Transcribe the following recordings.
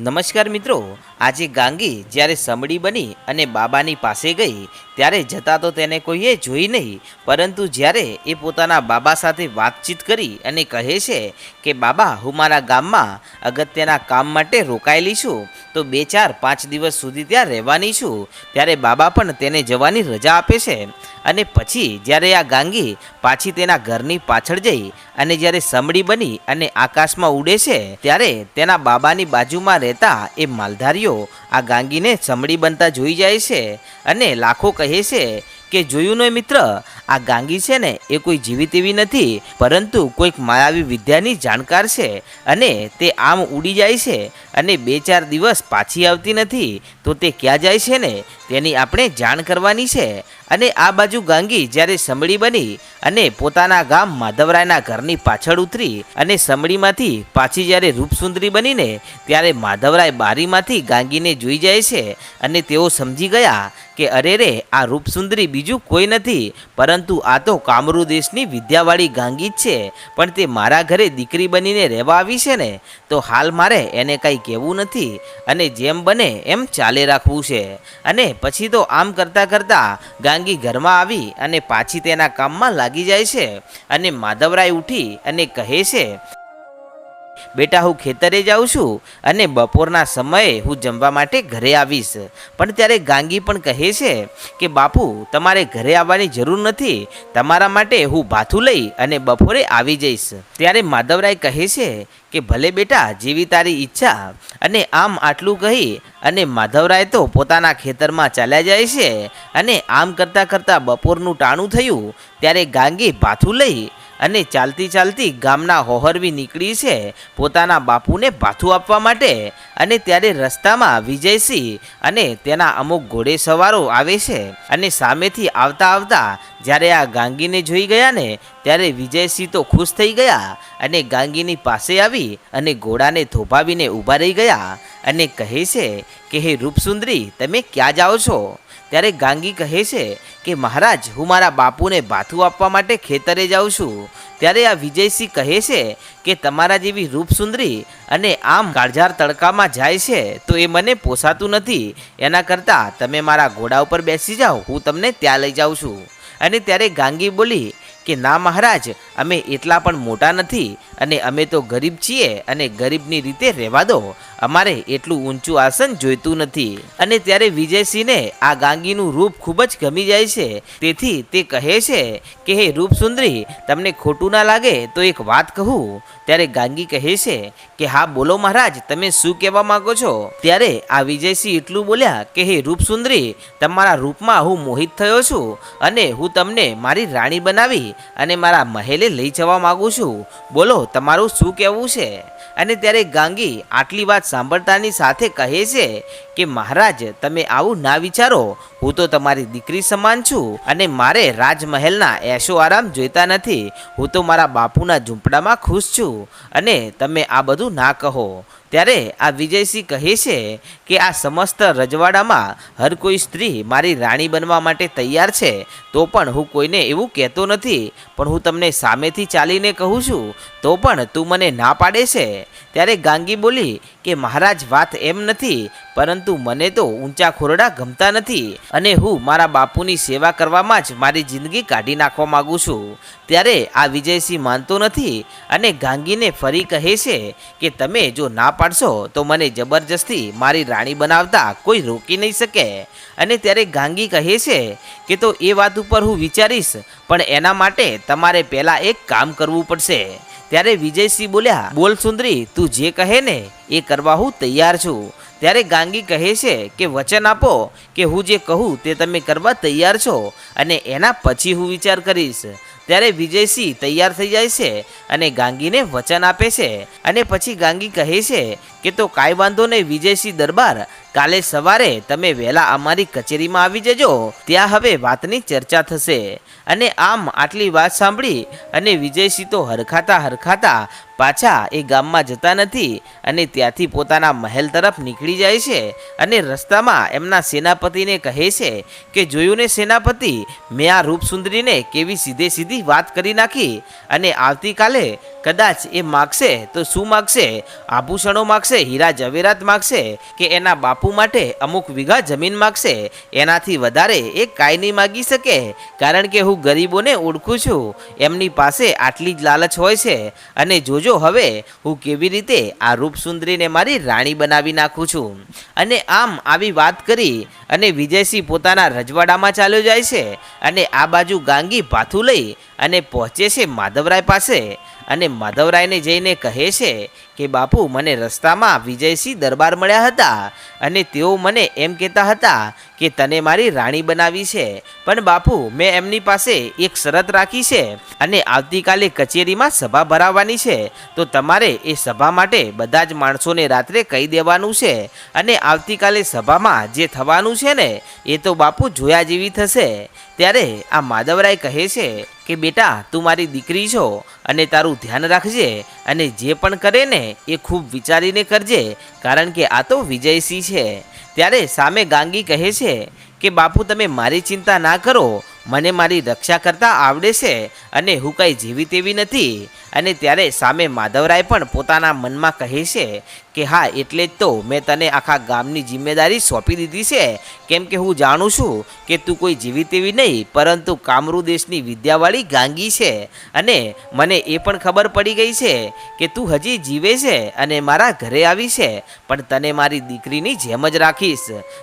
નમસ્કાર મિત્રો, આજે ગાંગી જ્યારે સમડી બની અને બાબાની પાસે ગઈ, ત્યારે જતાં તો તેને કોઈએ જોઈ નહીં, પરંતુ જ્યારે એ પોતાના બાબા સાથે વાતચીત કરી અને કહે છે કે, બાબા, હું મારા ગામમાં અગત્યના કામ માટે રોકાયેલી છું, તો બે ચાર પાંચ દિવસ સુધી ત્યાં રહેવાની છું, ત્યારે બાબા પણ તેને જવાની રજા આપે છે. અને પછી જ્યારે આ ગાંગી પાછી તેના ઘરની પાછળ જઈ અને જ્યારે સમડી બની અને આકાશમાં ઉડે છે, ત્યારે તેના બાબાની બાજુમાં રહેતા એ માલધારીઓ આ ગાંગીને સમડી બનતા જોઈ જાય છે અને લાખો કહે છે કે, જોયું ને મિત્ર આ ગાંગી છે ને, એ કોઈ જીવિત એવી નથી, પરંતુ કોઈક માયાવી વિદ્યાની જાણકાર છે અને તે આમ ઉડી જાય છે અને બે ચાર દિવસ પાછી આવતી નથી, તો તે ક્યાં જાય છે ને, તેની આપણે જાણ કરવાની છે. અને આ બાજુ ગાંગી જ્યારે સમળી બની અને પોતાના ગામ માધવરાયના ઘરની પાછળ ઉતરી અને સમળીમાંથી પાછી જ્યારે રૂપસુંદરી બનીને, ત્યારે માધવરાય બારીમાંથી ગાંગીને જોઈ જાય છે અને તેઓ સમજી ગયા કે અરે રે આ રૂપસુંદરી બીજું કોઈ નથી, પરંતુ આ તો કામરૂ દેશની વિદ્યાવાળી ગાંગી જ છે. પણ તે મારા ઘરે દીકરી બનીને રહેવા આવી છે ને, તો હાલ મારે એને કંઈ કહેવું નથી અને જેમ બને એમ ચાલે રાખવું છે. અને પછી તો આમ કરતાં કરતાં ગાંગી ઘરમાં આવી અને પાછી તેના કામમાં લાગી જાય છે અને માધવરાય ઉઠી અને કહે છે બેટા, હું ખેતરે જાઉં છું અને બપોરના સમયે હું જમવા માટે ઘરે આવીશ. પણ ત્યારે ગાંગી પણ કહે છે કે, બાપુ, તમારે ઘરે આવવાની જરૂર નથી. તમારા માટે હું ભાથું લઈ અને બપોરે આવી જઈશ. ત્યારે માધવરાય કહે છે કે, ભલે બેટા, જેવી તારી ઈચ્છા. અને આમ આટલું કહી અને માધવરાય તો પોતાના ખેતરમાં ચાલ્યા જાય છે અને આમ કરતાં કરતાં બપોરનું ટાણું થયું. ત્યારે ગાંગી ભાથું લઈ અને ચાલતી ચાલતી ગામના હોહરવી નીકળી છે પોતાના બાપુને ભાથું આપવા માટે. અને ત્યારે રસ્તામાં વિજયસિંહ અને તેના અમુક ઘોડે સવારો આવે છે અને સામેથી આવતા આવતા જ્યારે આ ગાંગીને જોઈ ગયા ને, ત્યારે વિજયસિંહ તો ખુશ થઈ ગયા અને ગાંગીની પાસે આવી અને ઘોડાને થોભાવીને ઊભા રહી ગયા અને કહે છે કે, હે રૂપસુંદરી, તમે ક્યાં જાઓ છો? ત્યારે ગાંગી કહે છે કે, મહારાજ, હું મારા બાપુને ભાથું આપવા માટે ખેતરે જાઉં છું. ત્યારે આ વિજયસિંહ કહે છે કે, તમારા જેવી રૂપસુંદરી અને આમ કાળઝાર તડકામાં જાય છે, તો એ મને પોસાતું નથી. એના કરતાં તમે મારા ઘોડા ઉપર બેસી જાઓ, હું તમને ત્યાં લઈ જાઉં છું. અને ત્યારે ગાંગી બોલી કે ના મહારાજ, અમે એટલા પણ મોટા નથી અને અમે તો ગરીબ છીએ અને ગરીબની રીતે રહેવા દો. અમારે એટલું ઊંચું આસન જોઈતું નથી. અને ત્યારે વિજયસિંહને આ ગાંગીનું રૂપ ખૂબ જ ગમી જાય છે. તેથી તે કહે છે કે, હે રૂપસુંદરી, તમને ખોટું ના લાગે તો એક વાત કહું. ત્યારે ગાંગી કહે છે કે, હા, બોલો મહારાજ, તમે શું કહેવા માગો છો? ત્યારે આ વિજયસિંહ એટલું બોલ્યા કે, હે રૂપસુંદરી, તમારા રૂપમાં હું મોહિત થયો છું અને હું તમને મારી રાણી બનાવી અને મારા મહેલે લઈ જવા માગું છું. બોલો, તમારું શું કહેવું છે? અને ત્યારે ગાંગી આટલી વાત સાંભળતાની સાથે કહે છે કે, મહારાજ, તમે આવું ના વિચારો. હું તો તમારી દીકરી સમાન છું અને મારે રાજમહેલના એશો આરામ જોઈતા નથી. હું તો મારા બાપુના ઝૂંપડામાં ખુશ છું અને તમે આ બધું ના કહો. ત્યારે આ વિજયસિંહ કહે છે કે આ સમસ્ત રજવાડામાં હર કોઈ સ્ત્રી મારી રાણી બનવા માટે તૈયાર છે, તો પણ હું કોઈને એવું કહેતો નથી. પણ હું તમને સામેથી ચાલીને કહું છું, તો પણ તું મને ના પાડે છે. ત્યારે ગાંગી બોલી કે મહારાજ વાત એમ નથી, પરંતુ મને તો ઊંચા ખોરડા ગમતા નથી અને હું મારા બાપુની સેવા કરવામાં જ મારી જિંદગી કાઢી નાખવા માગું છું. ત્યારે આ વિજયસિંહ માનતો નથી અને ગાંગીને ફરી કહે છે કે તમે જો ના પાડશો તો મને જબરજસ્તી મારી રાણી બનાવતા કોઈ રોકી નહીં શકે. અને ત્યારે ગાંગી કહે છે કે તો એ વાત ઉપર હું વિચારીશ, પણ એના માટે તમારે પહેલાં એક કામ કરવું પડશે. ત્યારે વિજયસિંહ બોલ્યા, બોલ સુંદરી, તું જે કહે ને એ કરવા હું તૈયાર છું. ત્યારે ગાંગી કહે છે કે, વચન આપો કે હું જે કહું તે તમે કરવા તૈયાર છો અને એના પછી હું વિચાર કરીશ. ત્યારે વિજયસિંહ તૈયાર થઈ જાય છે અને ગાંગીને વચન આપે છે. અને પછી ગાંગી કહે છે કે, તો કાંઈ વાંધો નહીં, વિજયસિંહ દરબાર કાલે સવારે તમે વહેલા અમારી કચેરીમાં આવી જજો. ત્યાં હવે વાતની ચર્ચા થશે. અને આમ આટલી વાત સાંભળી અને વિજયસિંહ તો હરખાતા હરખાતા પાછા એ ગામમાં જતા નથી અને ત્યાંથી પોતાના મહેલ તરફ નીકળી જાય છે અને રસ્તામાં એમના સેનાપતિને કહે છે કે, જોયું ને સેનાપતિ, મેં આ રૂપસુંદરીને કેવી સીધે સીધી વાત કરી નાખી અને આવતીકાલે કદાચ એ માગશે તો શું માગશે? આભૂષણો માગશે, હીરા જવેરાત માગશે કે એના બાપુ માટે અમુક વીઘા જમીન માગશે. એનાથી વધારે એ કાંઈ નહીં માગી શકે. કારણ કે હું ગરીબોને ઓળખું છું. એમની પાસે આટલી જ લાલચ હોય છે. અને જોજો હવે, હું કેવી રીતે આ રૂપસુંદરીને મારી રાણી બનાવી નાખું છું. અને આમ આવી વાત કરી, અને વિજયસિંહ પોતાના રજવાડામાં ચાલ્યો જાય છે. અને આ બાજુ ગાંગી ભાથું લઈ, અને પહોંચે છે માધવરાય પાસે. અને માધવરાયને જઈને કહે છે કે, બાપુ, મને રસ્તામાં વિજયસિંહ દરબાર મળ્યા હતા અને તેઓ મને એમ કહેતા હતા કે તને મારી રાણી બનાવી છે. પણ બાપુ, મેં એમની પાસે એક શરત રાખી છે અને આવતીકાલે કચેરીમાં સભા ભરાવવાની છે. તો તમારે એ સભા માટે બધા જ માણસોને રાત્રે કહી દેવાનું છે અને આવતીકાલે સભામાં જે થવાનું છે ને, એ તો બાપુ જોયા જેવી થશે. ત્યારે આ માધવરાય કહે છે કે, બેટા, તું મારી દીકરી છો અને તારું ધ્યાન રાખજે અને જે પણ કરે ને, એ ખૂબ વિચારીને કરજે, કારણ કે આ તો વિજયસિંહ છે. ત્યારે સામે ગાંગી કહે છે કે બાપુ તમે મારી ચિંતા ના કરો મને મારી રક્ષા કરતા આવડે છે અને હું કંઈ જીવી તેવી નથી. અને ત્યારે સામે માધવરાય પણ પોતાના મનમાં કહે છે કે, હા, એટલે જ તો મેં તને આખા ગામની જિમ્મેદારી સોંપી દીધી છે. કેમ કે હું જાણું છું કે તું કોઈ જીવી તેવી નહીં, પરંતુ કામરૂ દેશની વિદ્યાવાળી ગાંગી છે. અને મને એ પણ ખબર પડી ગઈ છે કે તું હજી જીવે છે અને મારા ઘરે આવી છે. પણ તને મારી દીકરીની જેમ જ રાખીશ.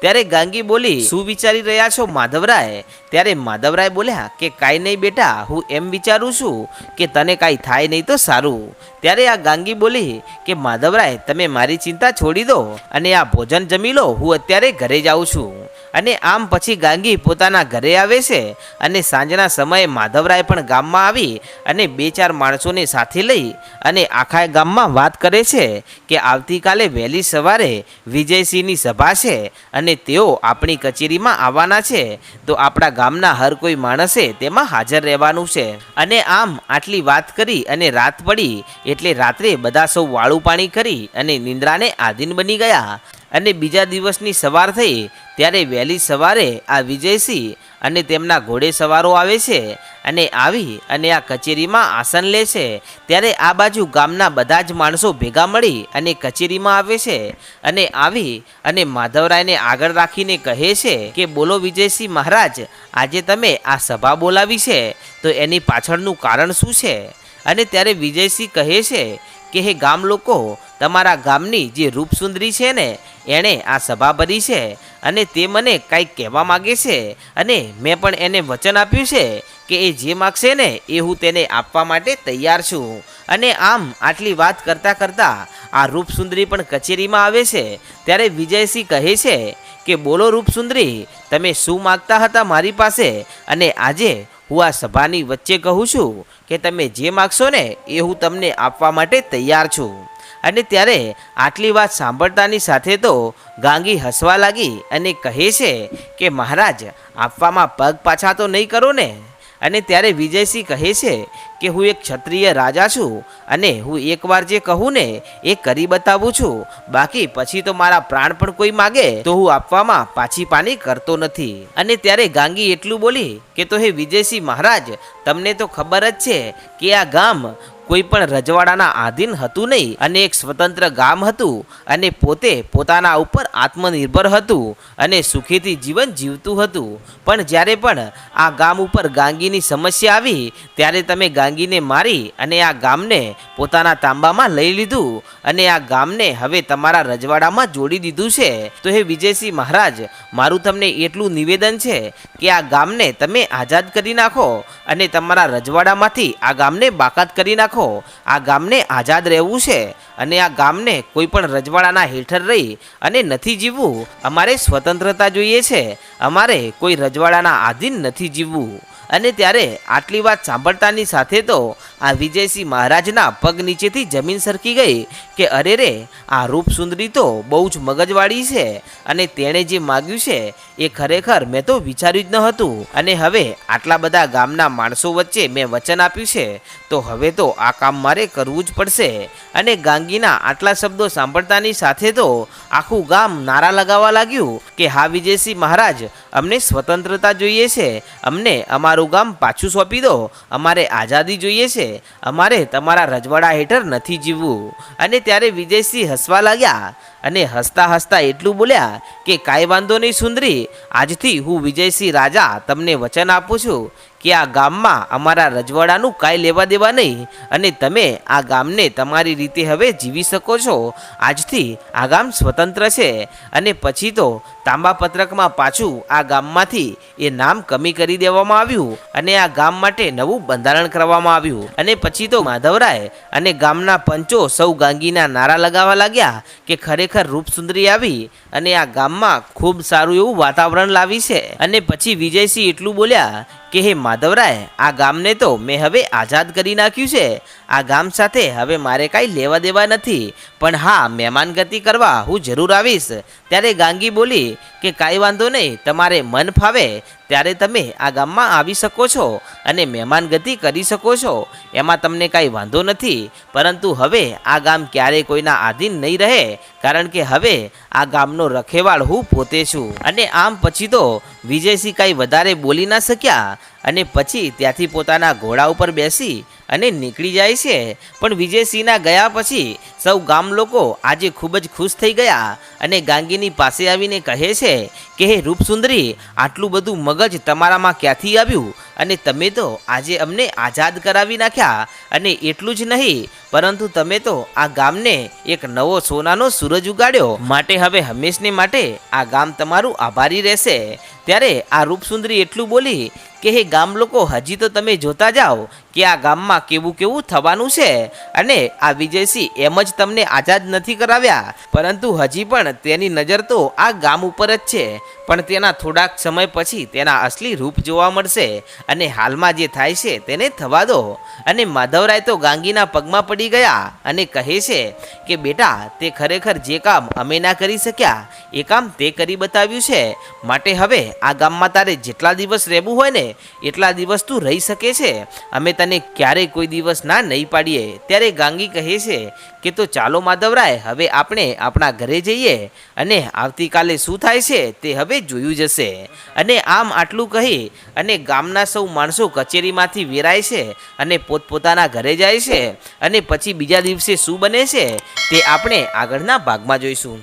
ત્યારે ગાંગી બોલી, શું વિચારી રહ્યા છો માધવરાય? ત્યારે માધવરાય બોલ્યા કે કાંઈ નહીં બેટા, હું એમ વિચારું છું કે તને કાંઈ થાય નહીં તો સારું. ત્યારે આ ગાંગી બોલી કે માધવરાય, તમે મારી ચિંતા છોડી દો અને આ ભોજન જમી લો, હું અત્યારે ઘરે જાઉં છું. અને આમ પછી ગાંગી પોતાના ઘરે આવે છે અને સાંજના સમયે માધવરાય પણ ગામમાં આવી અને બે ચાર માણસોને સાથે લઈ અને આખા ગામમાં વાત કરે છે કે આવતીકાલે વહેલી સવારે વિજયસિંહની સભા છે અને તેઓ આપણી કચેરીમાં આવવાના છે. તો આપણા ગામના હર કોઈ માણસે તેમાં હાજર રહેવાનું છે. અને આમ આટલી વાત કરી અને રાત પડી એટલે રાત્રે બધા સૌ વાળું પાણી કરી અને નિંદ્રાને આધીન બની ગયા. અને બીજા દિવસની સવાર થઈ, ત્યારે વહેલી સવારે આ વિજયસિંહ અને તેમના ઘોડે સવારો આવે છે અને આવી અને આ કચેરીમાં આસન લે છે. ત્યારે આ બાજુ ગામના બધા જ માણસો ભેગા મળી અને કચેરીમાં આવે છે અને આવી અને માધવરાયને આગળ રાખીને કહે છે કે, બોલો વિજયસિંહ મહારાજ, આજે તમે આ સભા બોલાવી છે, તો એની પાછળનું કારણ શું છે? અને ત્યારે વિજયસિંહ કહે છે કે, હે ગામ લોકો તમારા ગામની જે રૂપસુંદરી છે ને, એણે આ સભા ભરી છે અને તે મને કંઈક કહેવા માગે છે અને મેં પણ એને વચન આપ્યું છે કે એ જે માગશે ને, એ હું તેને આપવા માટે તૈયાર છું. અને આમ આટલી વાત કરતાં કરતાં આ રૂપસુંદરી પણ કચેરીમાં આવે છે. ત્યારે વિજયસિંહ કહે છે કે, બોલો રૂપસુંદરી, તમે શું માગતા હતા મારી પાસે? અને આજે હું આ સભાની વચ્ચે કહું છું કે, તમે જે માગશો ને, એ હું તમને આપવા માટે તૈયાર છું. અને ત્યારે આટલી વાત સાંભળતાની સાથે તો ગાંગી હસવા લાગી અને કહે છે કે, મહારાજ, આપવામાં પગ પાછા તો નહીં કરો ને? અને ત્યારે વિજયસિંહ કહે છે કે, હું એક ક્ષત્રિય રાજા છું અને હું એકવાર જે કહું ને, એ કરી બતાવું છું. બાકી પછી તો મારા પ્રાણ પણ કોઈ માગે, તો હું આપવામાં પાછી પાની કરતો નથી. અને ત્યારે ગાંગી એટલું બોલી કે, તો હે વિજયસિંહ મહારાજ, તમને તો ખબર જ છે કે આ ગામ કોઈ પણ રજવાડાના આધીન હતું નહીં. અને એક સ્વતંત્ર ગામ હતું અને પોતે પોતાના ઉપર આત્મનિર્ભર હતું અને સુખીથી જીવન જીવતું હતું. પણ જ્યારે પણ આ ગામ ઉપર ગાંગીની સમસ્યા આવી, ત્યારે તમે ગાંગીને મારી અને આ ગામને પોતાના તાંબામાં લઈ લીધું અને આ ગામને હવે તમારા રજવાડામાં જોડી દીધું છે. તો હે વિજયસિંહ મહારાજ, મારું તમને એટલું નિવેદન છે કે આ ગામને તમે આઝાદ કરી નાખો અને તમારા રજવાડામાંથી આ ગામને બાકાત કરી નાખો. આ ગામને આઝાદ રહેવું છે અને આ ગામને કોઈ પણ રજવાડાના હેઠળ રહી અને નથી જીવવું, અમારે સ્વતંત્રતા જોઈએ છે. અમારે કોઈ રજવાડાના આધીન નથી જીવવું. અને ત્યારે આટલી વાત સાંભળતાની સાથે તો આ વિજયસિંહ મહારાજના પગ નીચેથી જમીન સરકી ગઈ કે અરે રે, આ રૂપસુંદરી તો બહુ જ મગજવાળી છે અને તેણે જે માગ્યું છે એ ખરેખર મેં તો વિચાર્યું જ ન હતું. અને હવે આટલા બધા ગામના માણસો વચ્ચે મેં વચન આપ્યું છે, તો હવે તો આ કામ મારે કરવું જ પડશે. અને ગાંગીના આટલા શબ્દો સાંભળતાની સાથે તો આખું ગામ નારા લગાવવા લાગ્યું કે હા વિજયસિંહ મહારાજ, અમને સ્વતંત્રતા જોઈએ છે, અમને અમારું ગામ પાછું સોંપી દો, અમારે આઝાદી જોઈએ છે. અમારે તમારા રજવાડા હેઠળ નથી જીવવું. અને ત્યારે વિજયસિંહ હસવા લાગ્યા અને હસતા હસતા એટલું બોલ્યા કે કાંઈ વાંધો નહીં સુંદરી, આજથી હું વિજયસિંહ રાજા તમને વચન આપું છું કે આ ગામમાં અમારા રજવાડાનું કાંઈ લેવા દેવા નહીં અને તમે આ ગામને તમારી રીતે હવે જીવી શકો છો. આજથી આ ગામ સ્વતંત્ર છે અને પછી તો તાંબા પત્રકમાં પાછું આ ગામમાંથી એ નામ કમી કરી દેવામાં આવ્યું અને આ ગામ માટે નવું બંધારણ કરવામાં આવ્યું. અને પછી તો માધવરાય અને ગામના પંચો સૌ ગાંગીના નારા લગાવવા લાગ્યા કે ખરેખર રૂપસુંદરી આવી અને આ ગામમાં ખૂબ સારું એવું વાતાવરણ લાવી છે. અને પછી વિજયસિંહ એટલું બોલ્યા કે, હે માધવરાય, આ ગામને તો મેં હવે આઝાદ કરી નાખ્યું છે. આ ગામ સાથે હવે મારે કાંઈ લેવા દેવા નથી. પણ હા મહેમાનગતિ કરવા હું જરૂર આવીશ. ત્યારે ગાંગી બોલી કે, કાંઈ વાંધો નહીં, તમારે મન ફાવે ત્યારે તમે આ ગામમાં આવી શકો છો અને મહેમાનગતિ કરી શકો છો. એમાં તમને કાંઈ વાંધો નથી, પરંતુ હવે આ ગામ ક્યારેય કોઈના આધીન નહીં રહે, કારણ કે હવે આ ગામનો રખેવાળ હું પોતે છું. અને આમ પછી તો વિજયસિંહ કાંઈ વધારે બોલી ના શક્યા અને પછી ત્યાંથી પોતાના ઘોડા ઉપર બેસી અને નીકળી જાય છે. પણ વિજયસિંહના ગયા પછી સૌ ગામ લોકો આજે ખૂબ જ ખુશ થઈ ગયા અને ગાંગીની પાસે આવીને કહે છે કે, હે રૂપસુંદરી, આટલું બધું મગજ તમારામાં ક્યાંથી આવ્યું? અને તમે તો આજે અમને આઝાદ કરાવી નાખ્યા અને એટલું જ નહીં, પરંતુ તમે તો આ ગામને એક નવો સોનાનો સૂરજ ઉગાડ્યો. માટે હવે હંમેશને માટે આ ગામ તમારું આભારી રહેશે. ત્યારે આ રૂપસુંદરી એટલું બોલી કે, હે ગામ લોકો, હજી તો તમે જોતા જાઓ કે આ ગામમાં કેવું કેવું થવાનું છે? અને આ વિજયસિંહ એમ જ તમને આઝાદ નથી કરાવ્યા. પરંતુ હજી પણ તેની નજર તો આ ગામ ઉપર જ છે. પણ તેના થોડાક સમય પછી તેના અસલી રૂપ જોવા મળશે. અને હાલમાં જે થાય છે તેને થવા દો. અને માધવરાય તો ગાંગીના પગમાં પડી ગયા અને કહે છે કે, બેટા, તે ખરેખર જે કામ અમે ના કરી શક્યા, એ કામ તે કરી બતાવ્યું છે. માટે હવે આ ગામમાં તારે જેટલા દિવસ રહેવું હોય ને, એટલા દિવસ તું રહી શકે છે. અમે તને ક્યારેય કોઈ દિવસ ના નહીં પાડીએ. ત્યારે ગાંગી કહે છે કે તો ચાલો માધવરાય, હવે આપણે આપણા ઘરે જઈએ અને આવતીકાલે શું થાય છે તે હવે જોયું જશે. અને આમ આટલું કહી અને ગામના સૌ માણસો કચેરીમાંથી વેરાય છે અને પોતપોતાના ઘરે જાય છે અને પછી બીજા દિવસે શું બને છે તે આપણે આગળના ભાગમાં જોઈશું.